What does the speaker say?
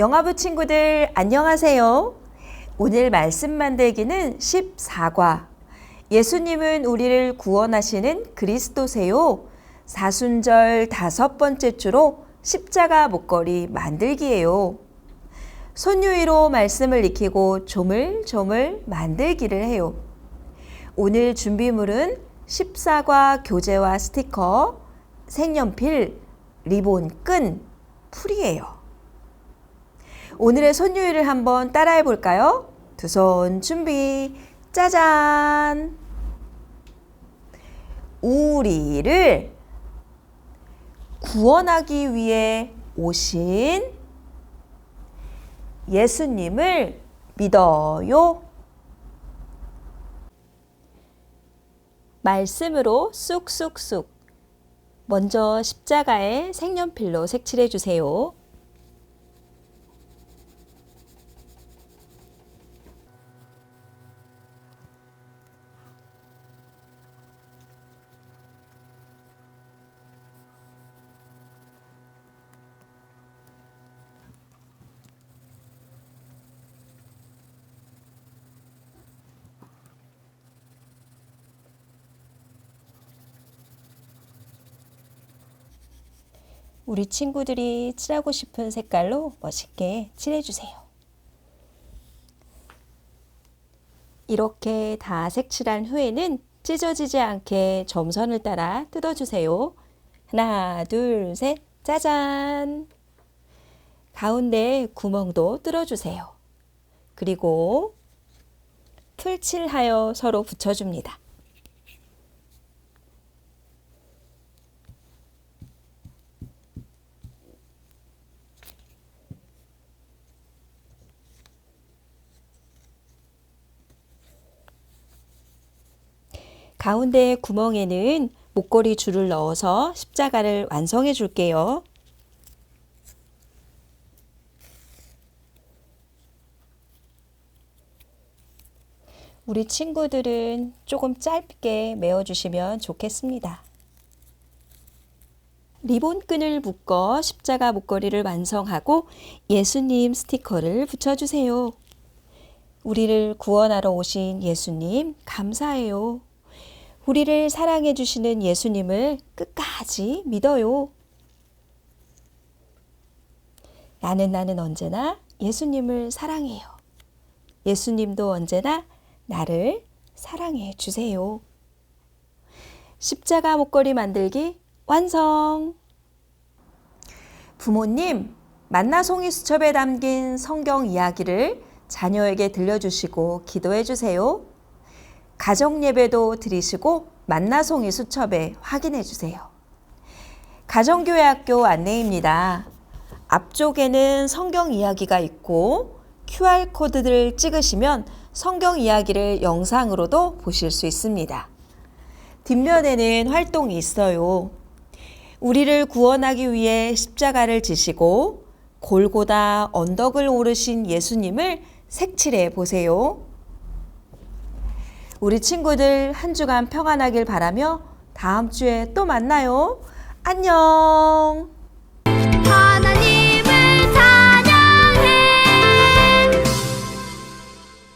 영화부 친구들 안녕하세요. 오늘 말씀 만들기는 14과 예수님은 우리를 구원하시는 그리스도세요. 사순절 다섯 번째 주로 십자가 목걸이 만들기예요. 손유이로 말씀을 익히고 조물조물 만들기를 해요. 오늘 준비물은 14과 교재와 스티커, 색연필, 리본, 끈, 풀이에요. 오늘의 손유이를 한번 따라해 볼까요? 두 손 준비. 짜잔! 우리를 구원하기 위해 오신 예수님을 믿어요. 말씀으로 쑥쑥쑥. 먼저 십자가에 색연필로 색칠해 주세요. 우리 친구들이 칠하고 싶은 색깔로 멋있게 칠해주세요. 이렇게 다 색칠한 후에는 찢어지지 않게 점선을 따라 뜯어주세요. 하나, 둘, 셋, 짜잔! 가운데 구멍도 뚫어주세요. 그리고 풀칠하여 서로 붙여줍니다. 가운데 구멍에는 목걸이 줄을 넣어서 십자가를 완성해 줄게요. 우리 친구들은 조금 짧게 메어주시면 좋겠습니다. 리본끈을 묶어 십자가 목걸이를 완성하고 예수님 스티커를 붙여주세요. 우리를 구원하러 오신 예수님, 감사해요. 우리를 사랑해 주시는 예수님을 끝까지 믿어요. 나는 나는 언제나 예수님을 사랑해요. 예수님도 언제나 나를 사랑해 주세요. 십자가 목걸이 만들기 완성! 부모님, 만나송이 수첩에 담긴 성경 이야기를 자녀에게 들려주시고 기도해 주세요. 가정 예배도 드리시고 만나송이 수첩에 확인해 주세요. 가정교회 학교 안내입니다. 앞쪽에는 성경 이야기가 있고 QR코드를 찍으시면 성경 이야기를 영상으로도 보실 수 있습니다. 뒷면에는 활동이 있어요. 우리를 구원하기 위해 십자가를 지시고 골고다 언덕을 오르신 예수님을 색칠해 보세요. 우리 친구들 한 주간 평안하길 바라며 다음 주에 또 만나요. 안녕!